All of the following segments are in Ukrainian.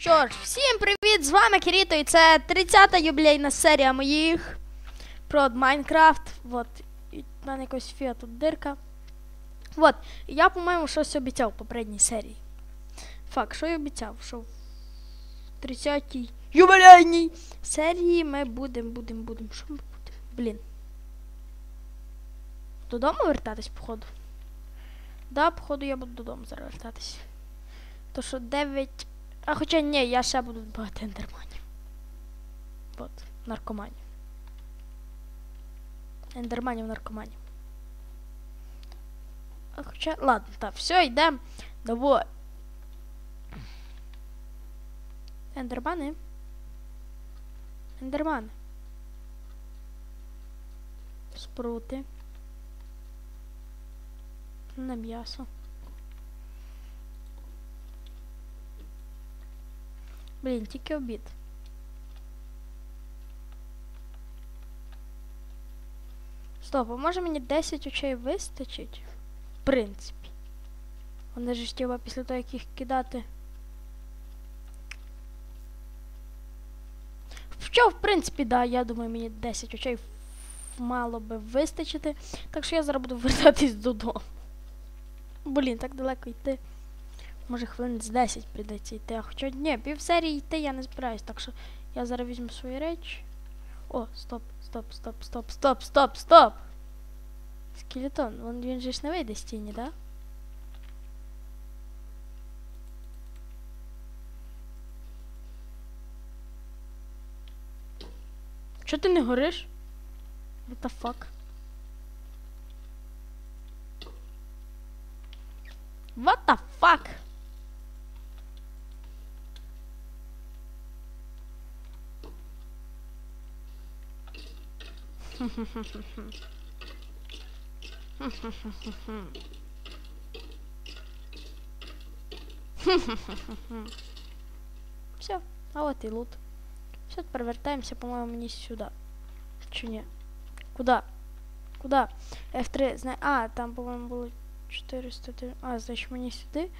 що ж, всім привіт! З вами Кіріто, і це 30-та юбілейна серія моїх про Майнкрафт. Вот. І в мене якось фіа тут дирка. Вот. Я, по-моєму, щось обіцяв в попередній серії. Фак, що я обіцяв? Що в 30-й юбілейній серії ми будемо, будемо, будемо. Що ми будемо? Блін. Додому вертатись, походу? Да, походу, я буду додому зараз вертатись. То що 9. А хоча ні, я ще буду багато ендерманів. От, наркоманів. Ендерманів наркоманів. А хоча. Ладно, так, все, йдемо. Давай. Ендермани. Ендермани. Спрути. На м'ясо. Блін, тільки обід. Стоп, а може мені 10 очей вистачить? В принципі. Вони ж треба після того, як їх кидати. Що, в принципі, да, я думаю, мені 10 очей мало би вистачити. Так що я зараз буду вертатись додому. Блін, так далеко йти. Може хвилин з 10 прийдеться йти. А хоча ні, пів серії йти я не збираюсь, так що я зараз візьму свої речі. О, стоп, стоп, стоп, стоп, стоп, стоп, стоп! Скелетон, він, він же ж не вийде з тіні, да? Чо ти не гориш? What the fuck? What the fuck? Все, а от і лут. Все, тепер вертаємося, по-моєму, мені сюди. Чи ні? Куда? Куда? F3, знає. А, там, по-моєму, було 400. А, значить мені сюди.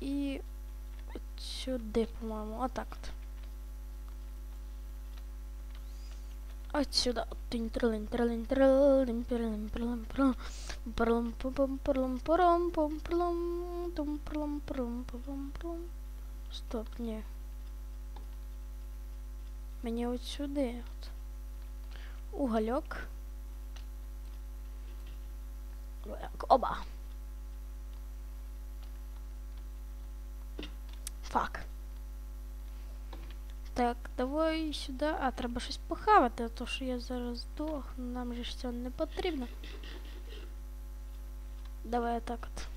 І от сюди, по-моєму. Отак от. От сюди. Пам Стоп, ні. Мені от сюди. От. Угольок. Оба. Фак. Так, давай сюди. А, треба щось похавати, а то що я зараз здохну, нам же ж це не потрібно. Давай так от.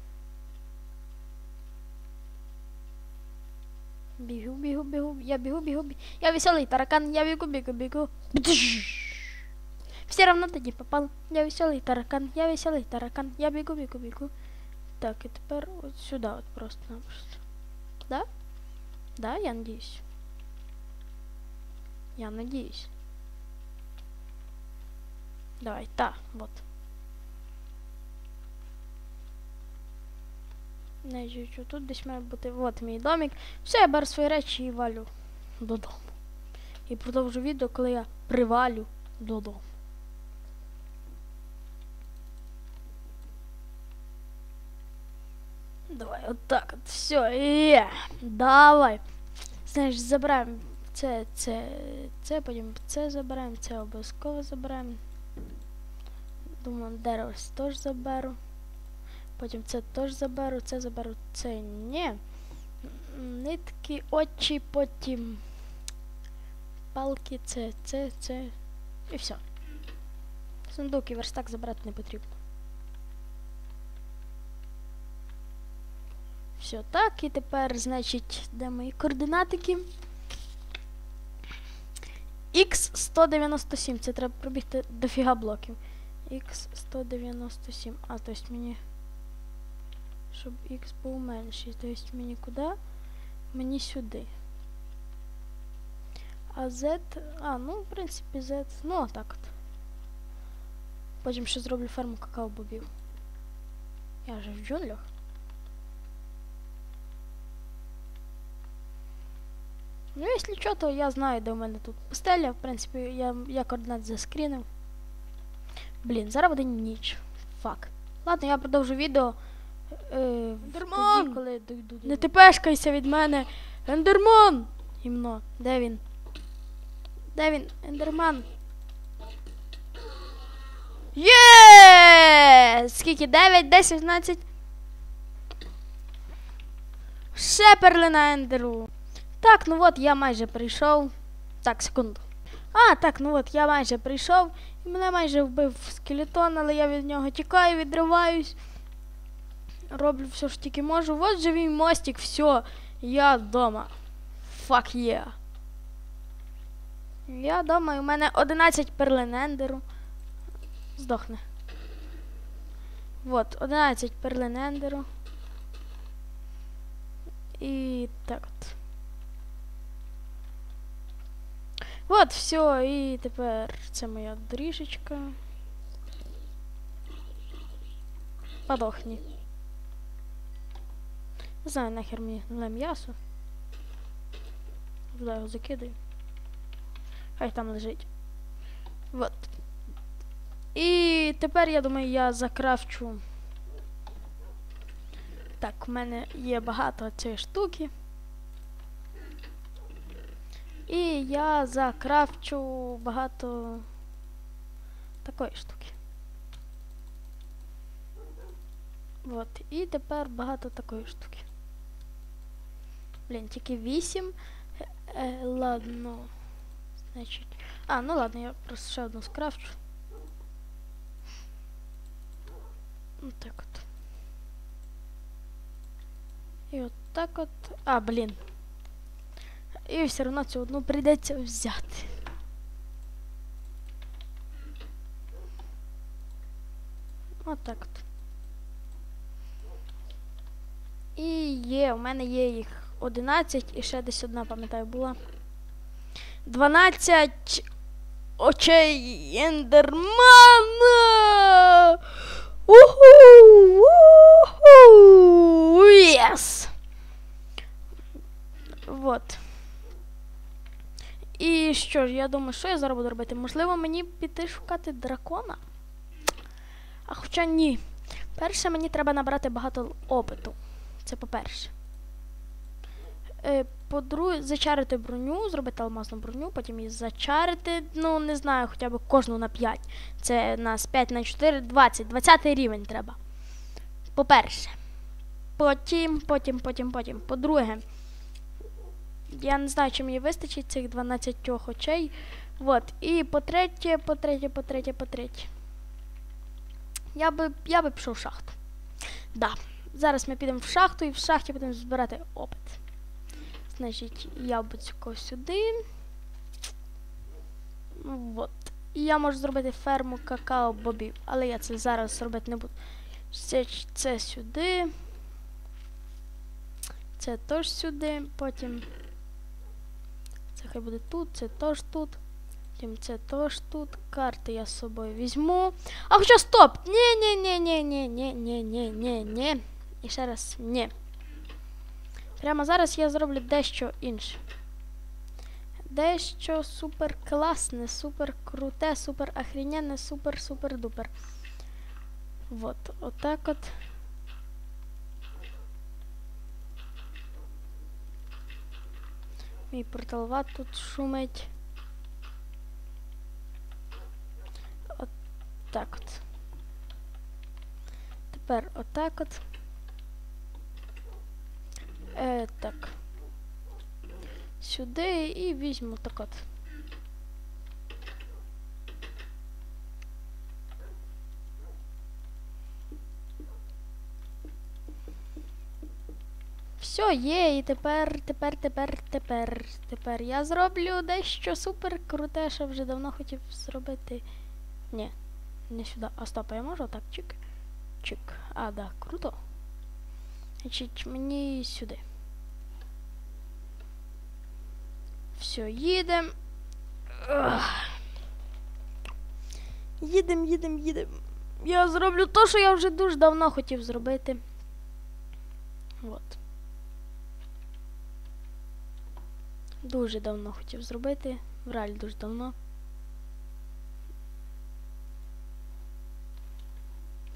Бігу, бігу, бігу, я бігу, бігу, бігу. Я веселий таракан, я бегу, бегу, бегу. Все равно ты не попал. Я веселый таракан, я веселый таракан, я бегу, бегу, бегу. Так, и теперь вот сюда вот просто-напросто. Да? Да, я надеюсь. Я надеюсь. Давай, та, вот. Не що тут десь має бути. От мій домик. Все, я беру свої речі і валю додому. І продовжу відео, коли я привалю додому. Давай, отак от, все, є. Давай. Знаєш, забираємо це, це, це, потім це забираємо, це обов'язково забираємо. Думаю, дерево теж заберу. Потім це теж заберу, це заберу, це ні. Нитки, очі, потім палки, це, це, це. І все. Сундук і верстак забрати не потрібно. Все, так, і тепер, значить, де мої координатики? Х197, це треба пробігти дофіга блоків. Х197. А, то есть мені... Щоб Х був менший. То есть мені куди? Мені сюди. А Z... А, ну, в принципі, Z... Ну, отак от. Потім ще зроблю ферму какао-бобів. Я же в джунглях. Ну, якщо що, то я знаю, де у мене тут пустеля. В принципі, я, я координат заскрінив. Блін, зараз буде ніч. Фак. Ладно, я продовжу відео. Е, Ендерман! тоді, коли дойду. Не тепешкайся від мене. Ендерман! Гімно. Де він? Де він? Ендерман. Є! Скільки? 9, 10, 11. Ще перлина ендеру. Так, ну от я майже прийшов. Так, секунду. А, так, ну от я майже прийшов. І мене майже вбив скелетон, але я від нього тікаю, відриваюсь. Роблю все, що тільки можу. От мій мостик, все. Я вдома. Fuck yeah. Я вдома, і у мене 11 перлин ендеру. Здохне. Вот, 11 перлин ендеру. І так от. От, все, і тепер це моя доріжечка. Подохні. Не знаю, нахер мені гниле м'ясо. Туди його закидаю. Хай там лежить. Вот. І тепер, я думаю, я закрафчу. Так, у мене є багато цієї штуки. І я закрафчу багато такої штуки. От. І тепер багато такої штуки. Блін, тільки 8. Е, ладно. Значить. А, ну ладно, я просто ще одну скрафчу. Ну так от. І от так от. А, блін. І все одно цю одну прийдеться взяти. От от. І є, у мене є їх 11 і ще десь одна, пам'ятаю, була. 12 очей ендермана! Уху! Уху! Єс! Вот. І що ж, я думаю, що я зараз буду робити? Можливо, мені піти шукати дракона? А хоча ні. Перше, мені треба набрати багато опиту. Це по-перше. Е, по-друге, зачарити броню, зробити алмазну броню, потім її зачарити, ну, не знаю, хоча б кожну на 5. Це нас 5 на 4, 20. 20 рівень треба. По-перше. Потім, потім, потім, потім. По-друге, я не знаю, чи мені вистачить цих 12 очей. Вот. І по-третє, по-третє, по-третє, по-третє. Я би, я би пішов в шахту. Да. Зараз ми підемо в шахту і в шахті будемо збирати опит. Значить, яблучко сюди. Ну, Вот. І я можу зробити ферму какао-бобів, але я це зараз робити не буду. Це, це сюди. Це теж сюди, потім. Це хай буде тут, це теж тут. Потім це теж тут. Карти я з собою візьму. А хоча стоп! ні ні ні ні ні ні ні ні ні ні І ще раз ні. Прямо зараз я зроблю дещо інше. Дещо супер класне, супер круте, супер охрененне, супер супер дупер. Вот, отак от. Мій порталват тут шумить. От так от. Тепер отак от. Е, так. Сюди і візьму так от. Все, є, і тепер, тепер, тепер, тепер, тепер я зроблю дещо супер круте, що вже давно хотів зробити. Ні, не сюди. А стоп, а я можу так, чик. Чик. А, да, круто. Значить, мені сюди. Все, їдем. Їдем, їдем, їдем. Я зроблю то, що я вже дуже давно хотів зробити. От. Дуже давно хотів зробити. В реалі дуже давно.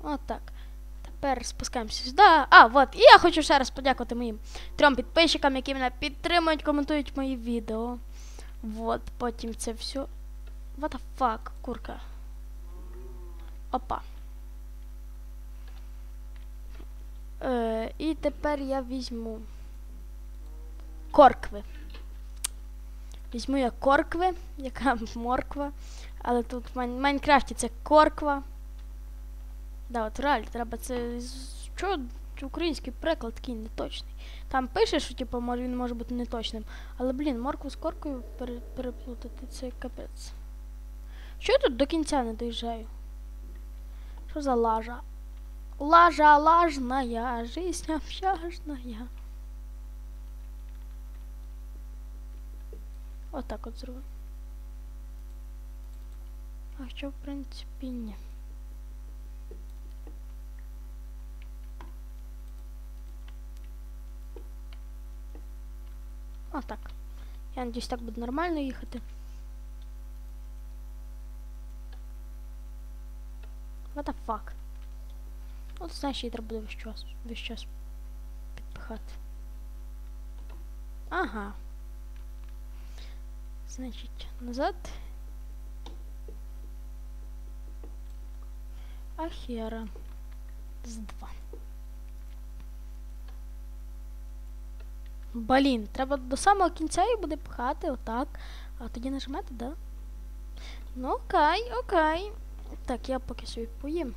Отак. Тепер спускаємося сюди. А, от. І я хочу ще раз подякувати моїм трьом підписчикам, які мене підтримують, коментують мої відео. Вот, потім це все. What the fuck, курка. Опа. Е, і тепер я візьму коркви. Візьму я коркви, яка морква. Але тут в Майн- Майнкрафті це корква. Да, от реально, треба це. Чого український приклад такий неточний? Там пише, що типу, може, він може бути неточним. Але, блін, моркву з коркою пере- переплутати це капець. Що я тут до кінця не доїжджаю? Що за лажа? Лажа лажная, жизнь общажная. Отак от зробимо. А що, в принципі, ні. Отак. Я надіюсь, так буде нормально їхати. What the fuck? От знаєш, її треба буде весь час, весь час підпихати. Ага. Значить, назад. Ахера. З два. Блін, треба до самого кінця її буде пхати, отак. А тоді нажимати, да? Ну окей, окей. Так, я поки собі поїм.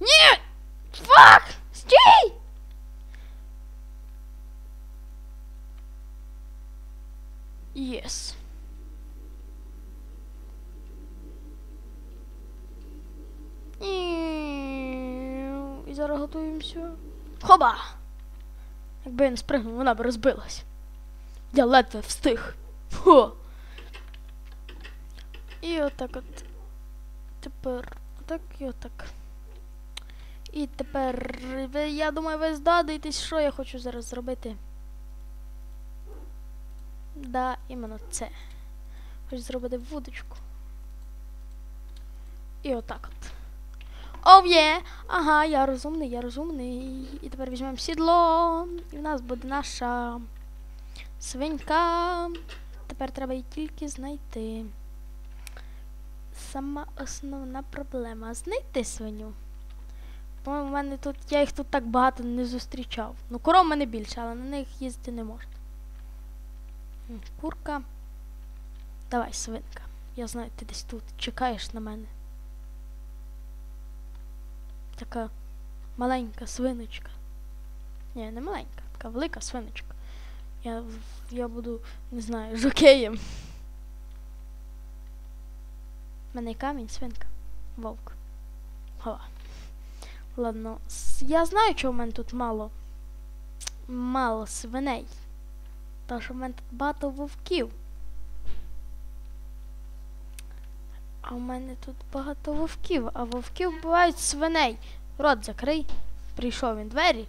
Ні! Фак! Стій! Єс. І зараз готуємося. Хоба! Якби я не спригнув, вона б розбилась. Я ледве встиг. Хо! І отак от. Тепер отак і отак. І тепер я думаю, ви здогадуєтесь, що я хочу зараз зробити. Да, іменно це. Хочу зробити вудочку. І отак от. Оу є! Ага, я розумний, я розумний. І тепер візьмемо сідло. І в нас буде наша свинька. Тепер треба її тільки знайти. Сама основна проблема знайти свиню. По-моєму, мене тут, я їх тут так багато не зустрічав. Ну, коров в мене більше, але на них їздити не можна. Курка. Давай, свинка. Я знаю, ти десь тут чекаєш на мене. Така маленька свиночка. Ні, не маленька, така велика свиночка. Я, я буду, не знаю, жокеєм. У мене камінь, свинка. Вовк. Хова. Ладно. Я знаю, чого в мене тут мало. Мало свиней. Що в мене тут багато вовків. А в мене тут багато вовків, а вовки вбивають свиней. Рот закрий. Прийшов він двері.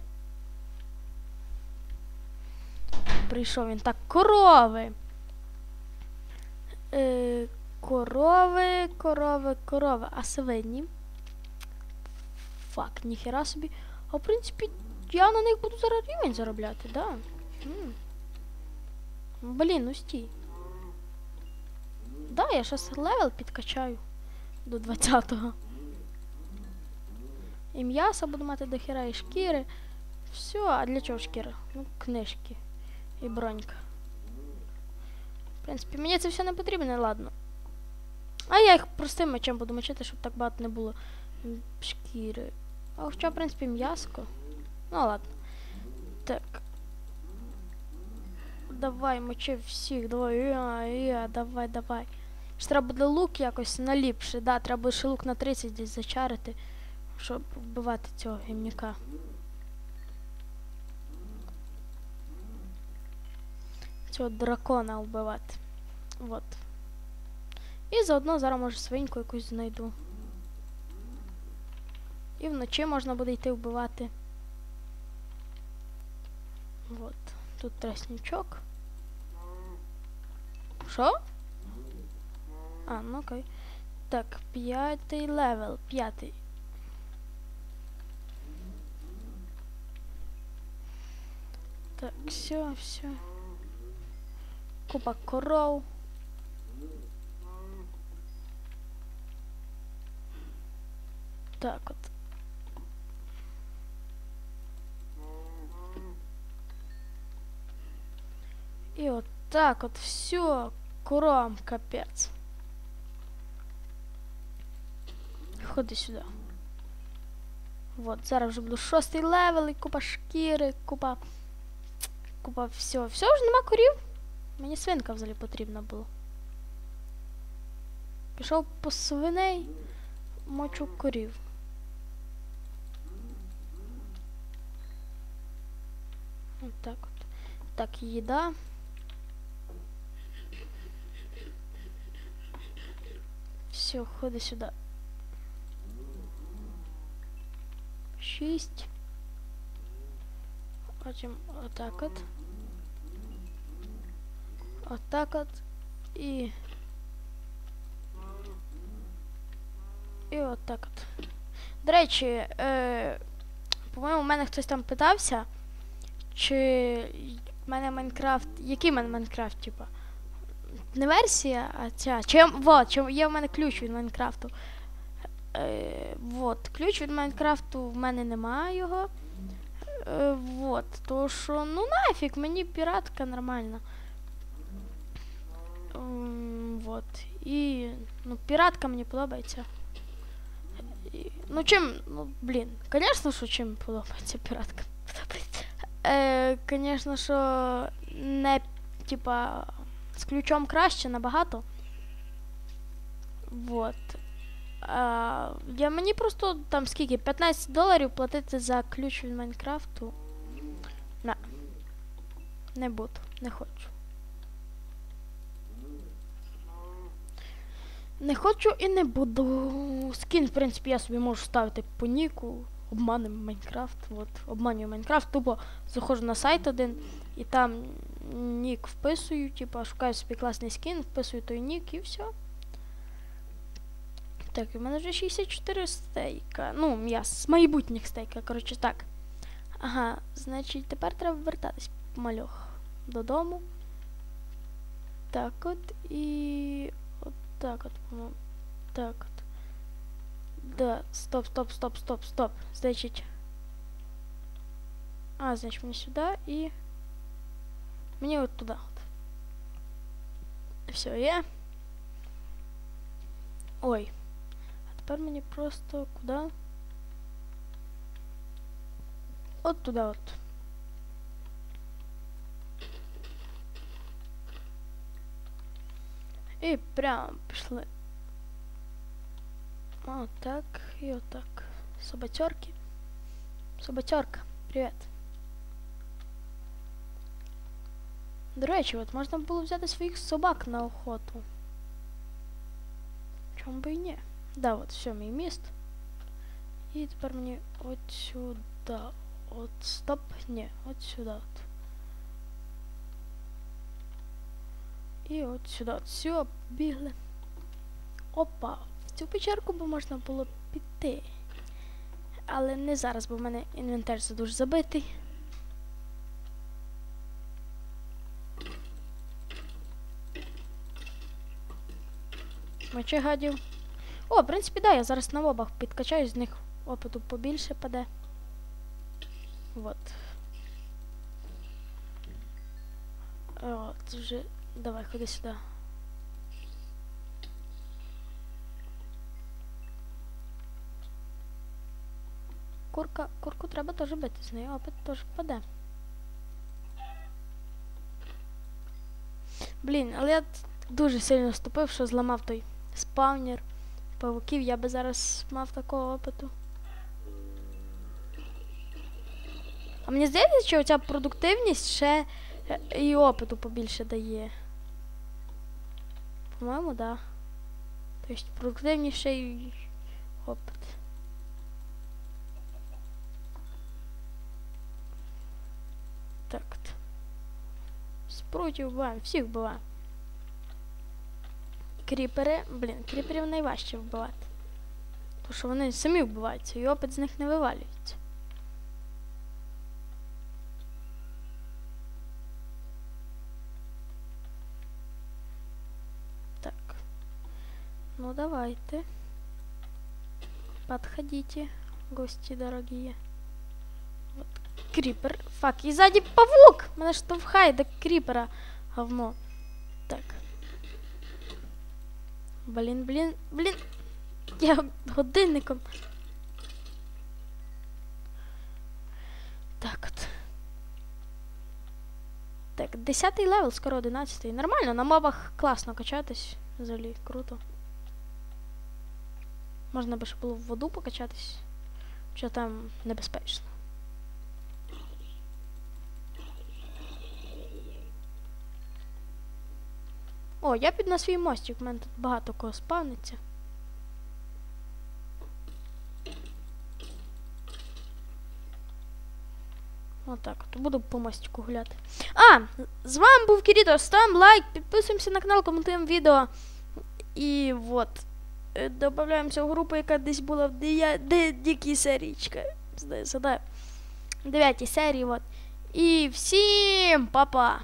Прийшов він так, корови. Е, корови, корови, корови. А свині? Фак, ніхера собі. А в принципі, я на них буду зараз рівень заробляти, да. Блін, ну стій. Да, я щас левел підкачаю до 20-го. І м'яса буду мати до хіра, і шкіри. Все, а для чого шкіра? Ну, книжки і бронька. В принципі, мені це все не потрібно, ладно. А я їх простим мечем буду мочити, щоб так багато не було шкіри. А хоча, в принципі, м'яско. Ну ладно. Так. Давай, мочи всіх, давай, я, я, давай, давай. Ж треба буде лук якось наліпше, да, треба буде ще лук на 30 десь зачарити, щоб вбивати цього гімняка. Цього дракона вбивати. Вот. І заодно зараз може свиньку якусь знайду. І вночі можна буде йти вбивати. Вот. Тут тростничок. Що? А, ну окей. Так, п'ятий левел, п'ятий. Так, все, все. Купа коров. Так от. І от так от все, коровам капець. Ходи сюди. Вот, зараз вже буду шостий левел, і купа шкіри, купа. Купа всього. Все, вже нема корів. Мені свинка взагалі потрібна була. Пішов по свиней, мочу корів. От так от. Так, їда. Все, ходи сюди. Шість. Потім отак от. Отак от. І. І отак от. До речі, е, по-моєму, у мене хтось там питався, чи в мене Майнкрафт. Який в мене Майнкрафт, типа? Не версія, а ця. Чи я, вот, чи є в мене ключ від Майнкрафту. Е, вот, ключ від Майнкрафту в мене немає його. Е, вот, то що, ну нафіг, мені піратка нормальна. Ем, вот. І, ну, піратка мені подобається. І, ну чим, ну, блін, звісно, що чим подобається піратка. Е, звісно, що не, типа, з ключом краще набагато. Вот. А, я мені просто там скільки? 15 доларів платити за ключ від Майнкрафту. На. Не буду, не хочу. Не хочу і не буду. Скін, в принципі, я собі можу ставити по ніку. Обманемо Майнкрафт. От, обманюю Майнкрафт, тупо заходжу на сайт один і там нік вписую, типа шукаю собі класний скін, вписую той нік і все. Так, у мене вже 64 стейка. Ну, м'яс, з майбутніх стейка, коротше так. Ага, значить, тепер треба вертатись мальох додому. Так от і. От так от, по-моєму. Так от. Да, стоп, стоп, стоп, стоп, стоп. Значить. А, значить, мені сюди і. Мені от туди. От. Все, є. Ой. А тепер мені просто куди? От туди от. І прямо пішли. Отак і отак. Собатерки. Собатерка, привіт. До речі, от можна було взяти своїх собак на охоту. Чому би і ні? Да, от все, мій міст. І тепер мені от сюди. От стоп. Ні, от сюди. От. І от сюди. От все, бігли. Опа, в цю печерку би можна було піти. Але не зараз, бо в мене інвентар дуже забитий. Мечи гадів. О, в принципі, да, я зараз на мобах підкачаю, з них опиту побільше паде. Вот. От, вже. Давай, ходи сюди. Курка, курку треба теж бити, з нею опит теж впаде. Блін, але я дуже сильно ступив, що зламав той спавнер павуків, я би зараз мав такого опиту. А мені здається, що оця продуктивність ще е, і опиту побільше дає. По-моєму, так. да. Тобто продуктивніше і опит. Так. Спрутів вбиваємо, всіх вбиваємо. Кріпери, блін, кріперів найважче вбивати. Тому що вони самі вбиваються, і опит з них не вивалюється. Так. Ну давайте. Подходите, гости дорогие. Вот крипер. Фак, и сзади павук! Мене штовхає до кріпера говно. Так. Блін, блін, блін. Я годинником. Так от. Так, 10 левел, скоро 11. Нормально, на мобах класно качатись. Взагалі, круто. Можна би ще було в воду покачатись. Що там небезпечно. О, я під на свій мостик, в мене тут багато кого спавниться. Отак от. Буду по мостику гуляти. А! З вами був Кіріто. Ставимо лайк, підписуємося на канал, коментуємо відео. І от. Е, Добавляємося в групу, яка десь була в дикій серійчка. Здається, да. Дев'ятій серії, от. І всім па-па!